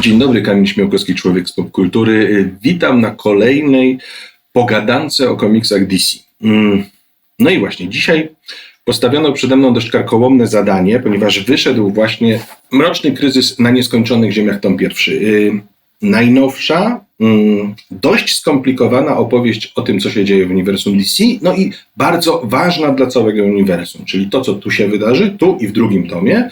Dzień dobry, Kamil Śmiałkowski, człowiek z popkultury. Witam na kolejnej pogadance o komiksach DC. Mm, No i właśnie, dzisiaj postawiono przede mną dość karkołomne zadanie, ponieważ wyszedł właśnie Mroczny Kryzys na Nieskończonych Ziemiach, tom pierwszy. Y, Najnowsza, mm, dość skomplikowana opowieść o tym, co się dzieje w uniwersum DC, no i bardzo ważna dla całego uniwersum, czyli to, co tu się wydarzy, tu i w drugim tomie,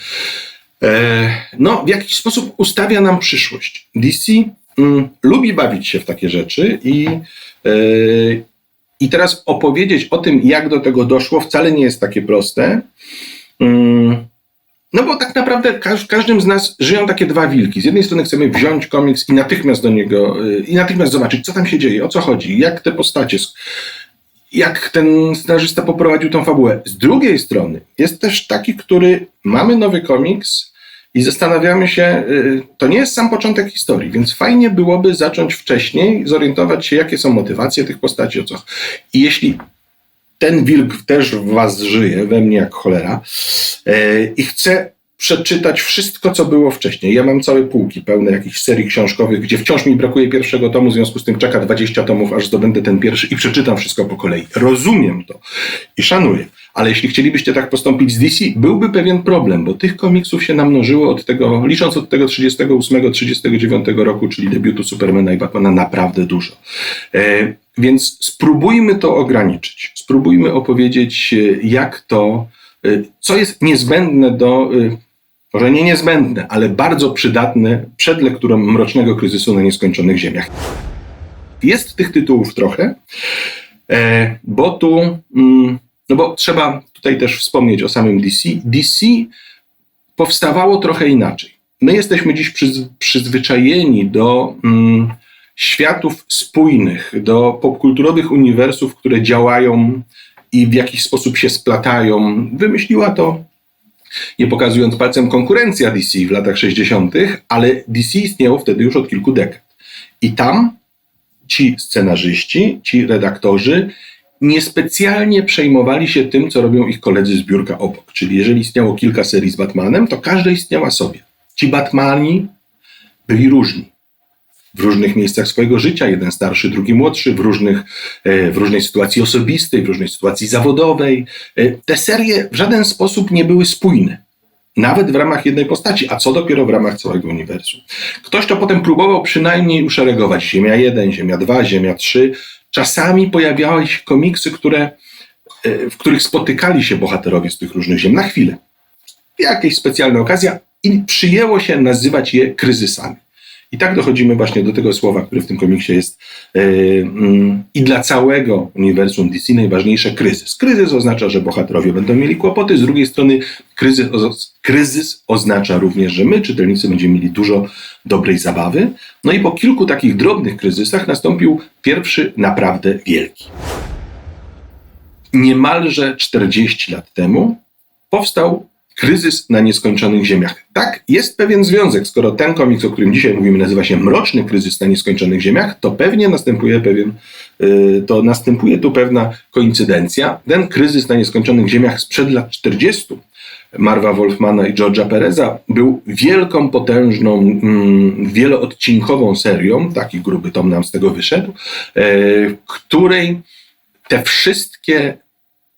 no, w jakiś sposób ustawia nam przyszłość. DC mm, lubi bawić się w takie rzeczy i, e, i teraz opowiedzieć o tym, jak do tego doszło, wcale nie jest takie proste. Mm, no bo tak naprawdę w każdym z nas żyją takie dwa wilki. Z jednej strony chcemy wziąć komiks i natychmiast do niego, y, i natychmiast zobaczyć, co tam się dzieje, o co chodzi, jak te postacie, jak ten scenarzysta poprowadził tą fabułę. Z drugiej strony jest też taki, który mamy nowy komiks i zastanawiamy się, y, to nie jest sam początek historii, więc fajnie byłoby zacząć wcześniej, zorientować się, jakie są motywacje tych postaci, o co. I jeśli ten wilk też w was żyje, we mnie jak cholera, e, i chce przeczytać wszystko, co było wcześniej. Ja mam całe półki pełne jakichś serii książkowych, gdzie wciąż mi brakuje pierwszego tomu, w związku z tym czeka 20 tomów, aż zdobędę ten pierwszy i przeczytam wszystko po kolei. Rozumiem to i szanuję. Ale jeśli chcielibyście tak postąpić z DC, byłby pewien problem, bo tych komiksów się namnożyło od tego, licząc od tego 38-39 roku, czyli debiutu Supermana i Batmana, naprawdę dużo. E, więc spróbujmy to ograniczyć. Spróbujmy opowiedzieć, e, jak to, e, co jest niezbędne do, e, może nie niezbędne, ale bardzo przydatne przed lekturą Mrocznego Kryzysu na Nieskończonych Ziemiach. Jest tych tytułów trochę, e, bo tu, mm, no bo trzeba tutaj też wspomnieć o samym DC. DC powstawało trochę inaczej. My jesteśmy dziś przyz, przyzwyczajeni do mm, światów spójnych, do popkulturowych uniwersów, które działają i w jakiś sposób się splatają. Wymyśliła to, nie pokazując palcem, konkurencja DC w latach 60., ale DC istniało wtedy już od kilku dekad. I tam ci scenarzyści, ci redaktorzy niespecjalnie przejmowali się tym, co robią ich koledzy z biurka obok. Czyli jeżeli istniało kilka serii z Batmanem, to każda istniała sobie. Ci Batmani byli różni. W różnych miejscach swojego życia, jeden starszy, drugi młodszy, w, różnych, e, w różnej sytuacji osobistej, w różnej sytuacji zawodowej. E, Te serie w żaden sposób nie były spójne. Nawet w ramach jednej postaci, a co dopiero w ramach całego uniwersum. Ktoś to potem próbował przynajmniej uszeregować. Ziemia 1, Ziemia 2, Ziemia 3. Czasami pojawiały się komiksy, które, e, w których spotykali się bohaterowie z tych różnych ziem na chwilę. Jakaś specjalna okazja i przyjęło się nazywać je kryzysami. I tak dochodzimy właśnie do tego słowa, które w tym komiksie jest e, mm, i dla całego uniwersum DC najważniejsze kryzys. Kryzys oznacza, że bohaterowie będą mieli kłopoty, z drugiej strony kryzys, kryzys oznacza również, że my, czytelnicy, będziemy mieli dużo dobrej zabawy. No i po kilku takich drobnych kryzysach nastąpił pierwszy naprawdę wielki. Niemalże 40 lat temu powstał Kryzys na nieskończonych ziemiach. Tak, jest pewien związek. Skoro ten komiks, o którym dzisiaj mówimy, nazywa się Mroczny Kryzys na nieskończonych ziemiach, to pewnie następuje pewien, yy, to następuje tu pewna koincydencja. Ten kryzys na nieskończonych ziemiach sprzed lat 40 Marwa Wolfmana i George'a Pereza był wielką, potężną, mm, wieloodcinkową serią, taki gruby tom nam z tego wyszedł, yy, której te wszystkie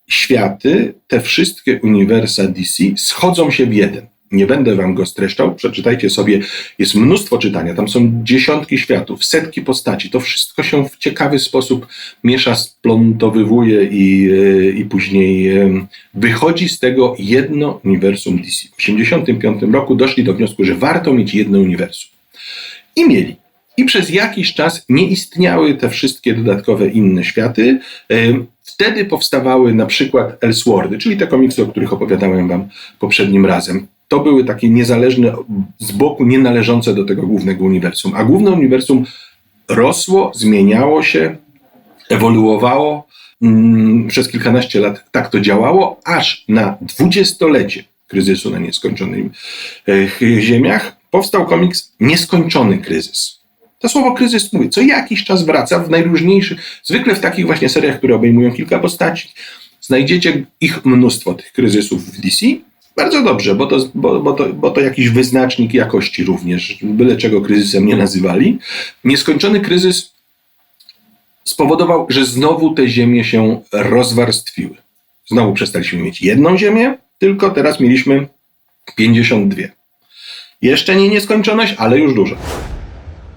światy, te wszystkie uniwersa DC schodzą się w jeden. Nie będę wam go streszczał, przeczytajcie sobie, jest mnóstwo czytania, tam są dziesiątki światów, setki postaci, to wszystko się w ciekawy sposób miesza, splątowywuje i, e, i później e, wychodzi z tego jedno uniwersum DC. W 1985 roku doszli do wniosku, że warto mieć jedno uniwersum. I mieli. I przez jakiś czas nie istniały te wszystkie dodatkowe inne światy. Wtedy powstawały na przykład Elseworldy, czyli te komiksy, o których opowiadałem wam poprzednim razem. To były takie niezależne, z boku nie należące do tego głównego uniwersum. A główne uniwersum rosło, zmieniało się, ewoluowało. Mm, przez kilkanaście lat tak to działało, aż na dwudziestolecie kryzysu na nieskończonych e, ziemiach powstał komiks Nieskończony kryzys. To słowo kryzys, mówię, co jakiś czas wraca w najróżniejszych, zwykle w takich właśnie seriach, które obejmują kilka postaci. Znajdziecie ich mnóstwo, tych kryzysów w DC. Bardzo dobrze, bo to, bo, bo, to, bo to jakiś wyznacznik jakości również, byle czego kryzysem nie nazywali. Nieskończony kryzys spowodował, że znowu te ziemie się rozwarstwiły. Znowu przestaliśmy mieć jedną ziemię, tylko teraz mieliśmy 52. Jeszcze nie nieskończoność, ale już dużo.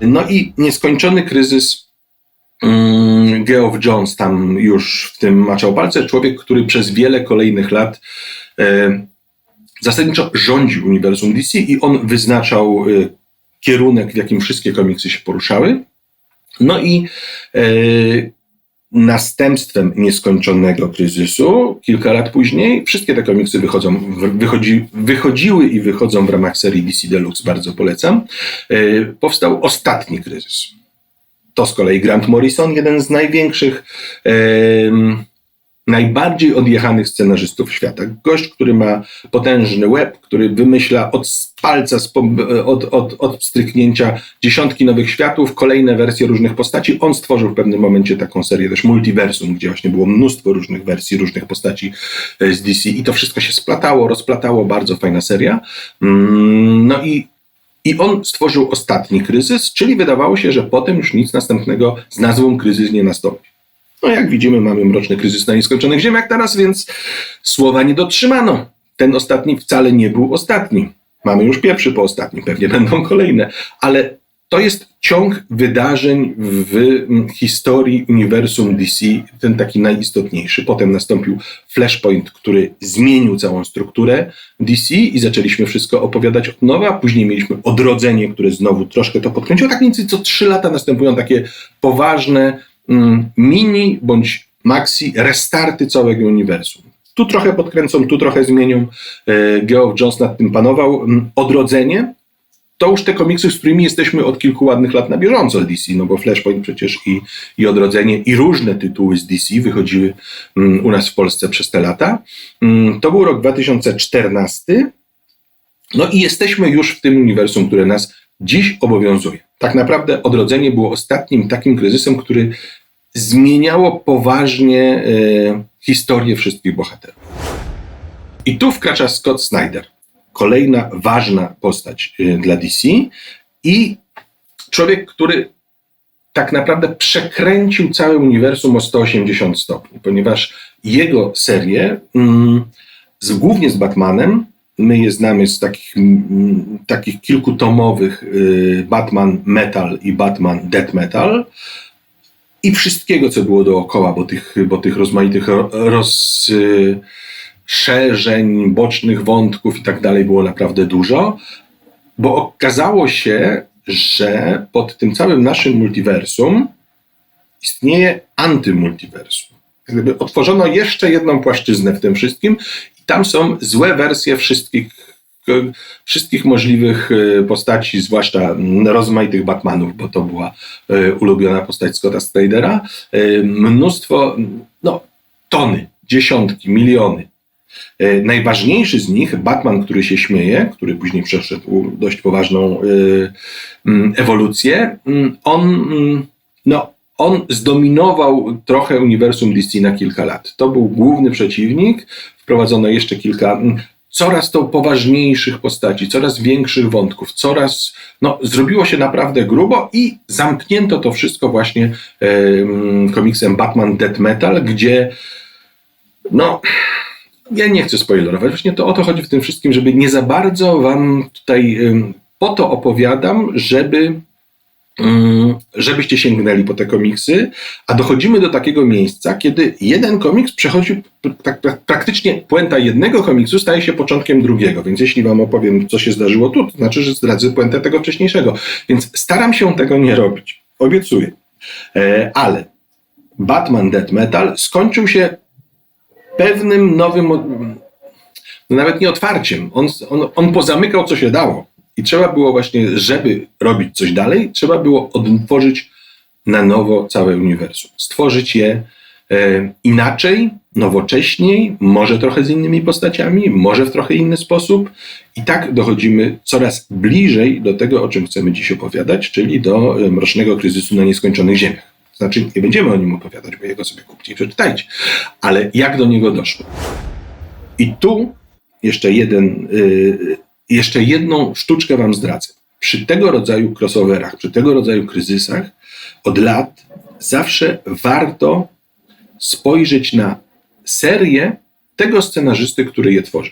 No i nieskończony kryzys mm, Geoff Jones tam już w tym maczał palce. Człowiek, który przez wiele kolejnych lat e, zasadniczo rządził uniwersum DC i on wyznaczał e, kierunek, w jakim wszystkie komiksy się poruszały. No i e, następstwem nieskończonego kryzysu, kilka lat później, wszystkie te komiksy wychodzą, wychodzi, wychodziły i wychodzą w ramach serii DC Deluxe, bardzo polecam. E, powstał ostatni kryzys. To z kolei Grant Morrison, jeden z największych, em, najbardziej odjechanych scenarzystów świata. Gość, który ma potężny łeb, który wymyśla od palca, od, od, od stryknięcia dziesiątki nowych światów, kolejne wersje różnych postaci. On stworzył w pewnym momencie taką serię też multiversum, gdzie właśnie było mnóstwo różnych wersji, różnych postaci e, z DC i to wszystko się splatało, rozplatało, bardzo fajna seria. Mm, No i i on stworzył ostatni kryzys, czyli wydawało się, że potem już nic następnego z nazwą kryzys nie nastąpi. No jak widzimy, mamy mroczny kryzys na nieskończonych ziemiach teraz, więc słowa nie dotrzymano. Ten ostatni wcale nie był ostatni. Mamy już pierwszy po ostatnim, pewnie będą kolejne, ale to jest ciąg wydarzeń w historii uniwersum DC, ten taki najistotniejszy. Potem nastąpił Flashpoint, który zmienił całą strukturę DC i zaczęliśmy wszystko opowiadać od nowa. Później mieliśmy odrodzenie, które znowu troszkę to podkręciło. Tak mniej więcej co trzy lata następują takie poważne mini bądź maxi restarty całego uniwersum. Tu trochę podkręcą, tu trochę zmienią. E, Geoff Jones nad tym panował. Mm, Odrodzenie to już te komiksy, z którymi jesteśmy od kilku ładnych lat na bieżąco z DC, no bo Flashpoint przecież i, i Odrodzenie i różne tytuły z DC wychodziły mm, u nas w Polsce przez te lata. Mm, to był rok 2014. No i jesteśmy już w tym uniwersum, które nas dziś obowiązuje. Tak naprawdę Odrodzenie było ostatnim takim kryzysem, który zmieniało poważnie e, historię wszystkich bohaterów. I tu wkracza Scott Snyder, kolejna ważna postać y, dla DC i człowiek, który tak naprawdę przekręcił całe uniwersum o 180 stopni, ponieważ jego serie, mm, z, głównie z Batmanem, my je znamy z takich, takich kilkutomowych y, Batman Metal i Batman Death Metal, i wszystkiego, co było dookoła, bo tych, bo tych rozmaitych ro- rozszerzeń, bocznych wątków i tak dalej było naprawdę dużo, bo okazało się, że pod tym całym naszym multiversum istnieje antymultiversum. Jak Gdyby otworzono jeszcze jedną płaszczyznę w tym wszystkim tam są złe wersje wszystkich wszystkich możliwych e, postaci, zwłaszcza rozmaitych Batmanów, bo to była e, ulubiona postać Scotta Snydera. E, Mnóstwo, no tony, dziesiątki, miliony. Najważniejszy z nich, Batman, który się śmieje, który później przeszedł dość poważną ewolucję, on, no, on zdominował trochę uniwersum DC na kilka lat. To był główny przeciwnik, wprowadzono jeszcze kilka mm, coraz to poważniejszych postaci, coraz większych wątków, coraz, no, zrobiło się naprawdę grubo i zamknięto to wszystko właśnie mm, komiksem Batman Death Metal, gdzie, no, ja nie chcę spoilerować, właśnie to o to chodzi w tym wszystkim, żeby nie za bardzo wam tutaj, ym, po to opowiadam, żeby żebyście sięgnęli po te komiksy, a dochodzimy do takiego miejsca, kiedy jeden komiks przechodzi, tak pra- praktycznie puenta jednego komiksu staje się początkiem drugiego, więc jeśli wam opowiem, co się zdarzyło tu, to znaczy, że zdradzę puentę tego wcześniejszego, więc staram się tego nie robić, obiecuję. E, ale Batman Death Metal skończył się pewnym nowym, no nawet nie otwarciem, on, on, on pozamykał co się dało. I trzeba było właśnie, żeby robić coś dalej, trzeba było odtworzyć na nowo całe uniwersum. Stworzyć je e, inaczej, nowocześniej, może trochę z innymi postaciami, może w trochę inny sposób. I tak dochodzimy coraz bliżej do tego, o czym chcemy dziś opowiadać, czyli do e, mrocznego kryzysu na nieskończonych ziemiach. Znaczy, nie będziemy o nim opowiadać, bo jego sobie kupcie i przeczytajcie. Ale jak do niego doszło? I tu jeszcze jeden, y, jeszcze jedną sztuczkę wam zdradzę. Przy tego rodzaju crossoverach, przy tego rodzaju kryzysach od lat zawsze warto spojrzeć na serię tego scenarzysty, który je tworzy.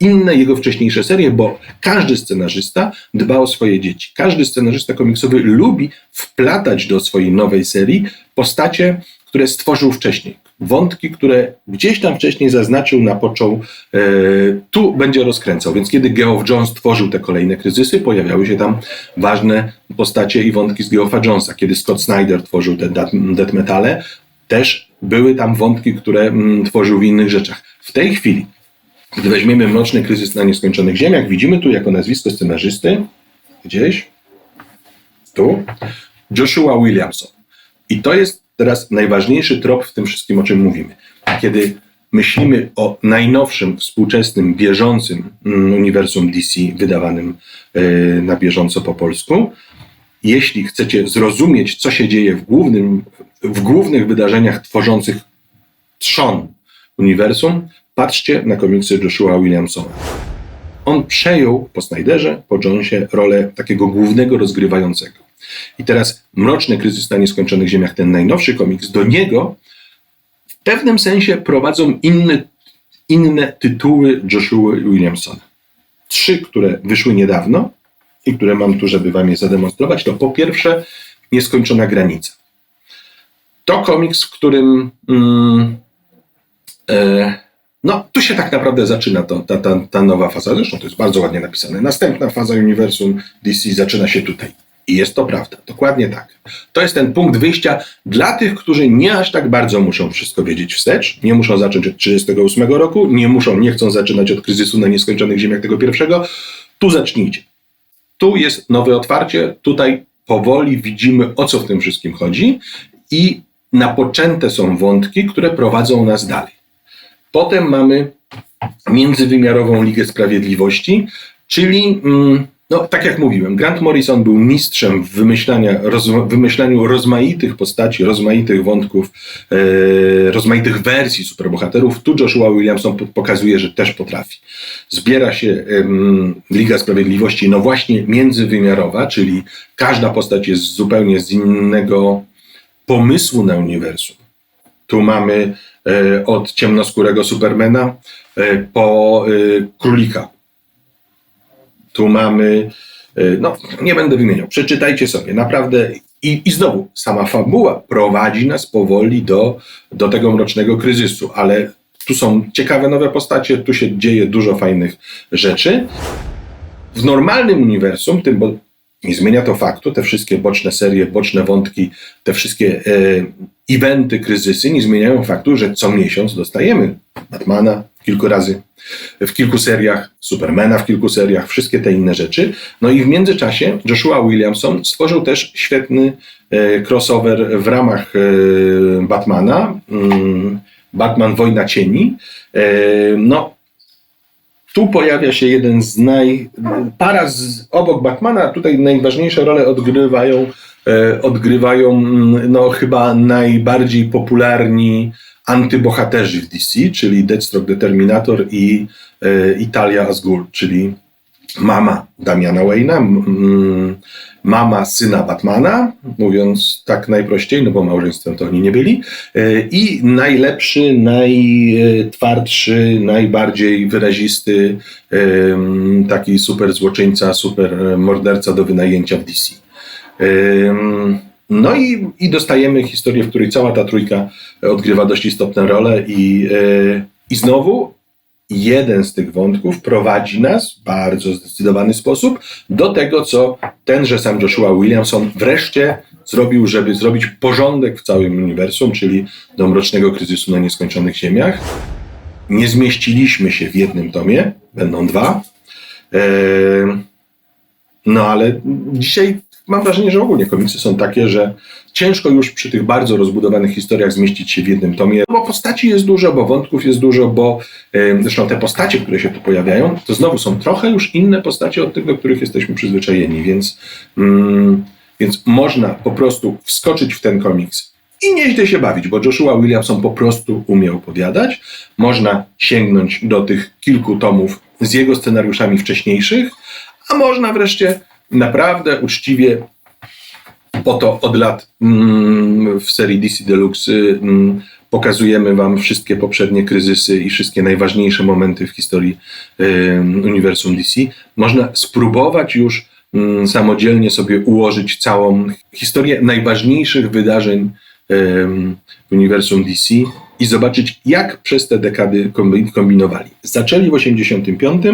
Inne jego wcześniejsze serie, bo każdy scenarzysta dba o swoje dzieci. Każdy scenarzysta komiksowy lubi wplatać do swojej nowej serii postacie, które stworzył wcześniej. Wątki, które gdzieś tam wcześniej zaznaczył, napoczął, e, tu będzie rozkręcał. Więc kiedy Geoff Jones tworzył te kolejne kryzysy, pojawiały się tam ważne postacie i wątki z Geoffa Jonesa. Kiedy Scott Snyder tworzył te death metale, też były tam wątki, które mm, tworzył w innych rzeczach. W tej chwili, gdy weźmiemy Mroczny Kryzys na Nieskończonych Ziemiach, widzimy tu jako nazwisko scenarzysty, gdzieś, tu, Joshua Williamson. I to jest teraz najważniejszy trop w tym wszystkim, o czym mówimy. Kiedy myślimy o najnowszym, współczesnym, bieżącym mm, uniwersum DC wydawanym e, na bieżąco po polsku, jeśli chcecie zrozumieć, co się dzieje w, głównym, w głównych wydarzeniach tworzących trzon uniwersum, patrzcie na komiksy Joshua Williamsona. On przejął po Snyderze, po Jonesie rolę takiego głównego rozgrywającego. I teraz Mroczny Kryzys na Nieskończonych Ziemiach, ten najnowszy komiks, do niego w pewnym sensie prowadzą inne, inne tytuły Joshua Williamsona. Trzy, które wyszły niedawno i które mam tu, żeby wam je zademonstrować, to po pierwsze Nieskończona Granica. To komiks, w którym mm, e, no, tu się tak naprawdę zaczyna to, ta, ta, ta nowa faza. Zresztą to jest bardzo ładnie napisane. Następna faza uniwersum DC zaczyna się tutaj. I jest to prawda, dokładnie tak. To jest ten punkt wyjścia dla tych, którzy nie aż tak bardzo muszą wszystko wiedzieć wstecz, nie muszą zacząć od 1938 roku, nie muszą, nie chcą zaczynać od kryzysu na nieskończonych ziemiach tego pierwszego. Tu zacznijcie. Tu jest nowe otwarcie, tutaj powoli widzimy, o co w tym wszystkim chodzi i napoczęte są wątki, które prowadzą nas dalej. Potem mamy międzywymiarową Ligę Sprawiedliwości, czyli mm, no, tak jak mówiłem, Grant Morrison był mistrzem w roz, wymyślaniu rozmaitych postaci, rozmaitych wątków, e, rozmaitych wersji superbohaterów. Tu Joshua Williamson pokazuje, że też potrafi. Zbiera się Liga Sprawiedliwości, no właśnie międzywymiarowa, czyli każda postać jest zupełnie z innego pomysłu na uniwersum. Tu mamy e, od ciemnoskórego Supermana e, po królika tu mamy, e, no nie będę wymieniał, przeczytajcie sobie, naprawdę i, I znowu, sama fabuła prowadzi nas powoli do, do tego mrocznego kryzysu, ale tu są ciekawe nowe postacie, tu się dzieje dużo fajnych rzeczy. W normalnym uniwersum, tym, bo nie zmienia to faktu, te wszystkie boczne serie, boczne wątki, te wszystkie e, eventy, kryzysy nie zmieniają faktu, że co miesiąc dostajemy Batmana kilku razy, w kilku seriach, Supermana w kilku seriach, wszystkie te inne rzeczy. No i w międzyczasie Joshua Williamson stworzył też świetny e, crossover w ramach e, Batmana, mm, Batman Wojna Cieni. E, no, tu pojawia się jeden z naj... Para z, obok Batmana, tutaj najważniejsze role odgrywają, e, odgrywają mm, no, chyba najbardziej popularni antybohaterzy w DC, czyli Deathstroke Determinator i e, Italia Asgul, czyli mama Damiana Wayne'a, mama syna Batmana, mówiąc tak najprościej, no bo małżeństwem to oni nie byli, e, i najlepszy, najtwardszy, najbardziej wyrazisty taki super złoczyńca, super morderca do wynajęcia w DC. No i, i dostajemy historię, w której cała ta trójka odgrywa dość istotną rolę i, i znowu jeden z tych wątków prowadzi nas w bardzo zdecydowany sposób do tego, co tenże sam Joshua Williamson wreszcie zrobił, żeby zrobić porządek w całym uniwersum, czyli do mrocznego kryzysu na nieskończonych ziemiach. Nie zmieściliśmy się w jednym tomie, będą dwa. Yy, no ale dzisiaj mam wrażenie, że ogólnie komiksy są takie, że ciężko już przy tych bardzo rozbudowanych historiach zmieścić się w jednym tomie, bo postaci jest dużo, bo wątków jest dużo, bo zresztą te postacie, które się tu pojawiają, to znowu są trochę już inne postacie od tych, do których jesteśmy przyzwyczajeni, więc, mm, więc można po prostu wskoczyć w ten komiks i nieźle się bawić, bo Joshua Williamson po prostu umie opowiadać. Można sięgnąć do tych kilku tomów z jego scenariuszami wcześniejszych, a można wreszcie naprawdę uczciwie po to od lat mm, w serii DC Deluxe mm, pokazujemy Wam wszystkie poprzednie kryzysy i wszystkie najważniejsze momenty w historii uniwersum DC. Można spróbować już mm, samodzielnie sobie ułożyć całą historię najważniejszych wydarzeń w uniwersum DC i zobaczyć, jak przez te dekady kombi- kombinowali. Zaczęli w 85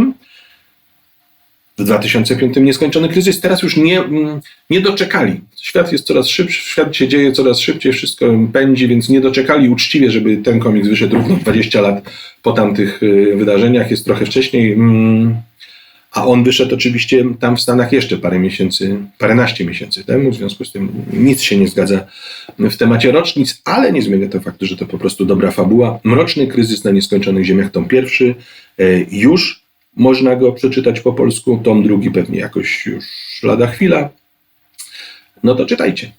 w 2005 nieskończony kryzys, teraz już nie, mm, nie doczekali. Świat jest coraz szybszy, świat się dzieje coraz szybciej, wszystko pędzi, więc nie doczekali uczciwie, żeby ten komiks wyszedł równo 20 lat po tamtych y, wydarzeniach, jest trochę wcześniej. mm, A on wyszedł oczywiście tam w Stanach jeszcze parę miesięcy, paręnaście miesięcy temu, w związku z tym nic się nie zgadza w temacie rocznic, ale nie zmienia to faktu, że to po prostu dobra fabuła. Mroczny kryzys na nieskończonych ziemiach, tom pierwszy, y, już można go przeczytać po polsku, tom drugi pewnie jakoś już lada chwila. No to czytajcie.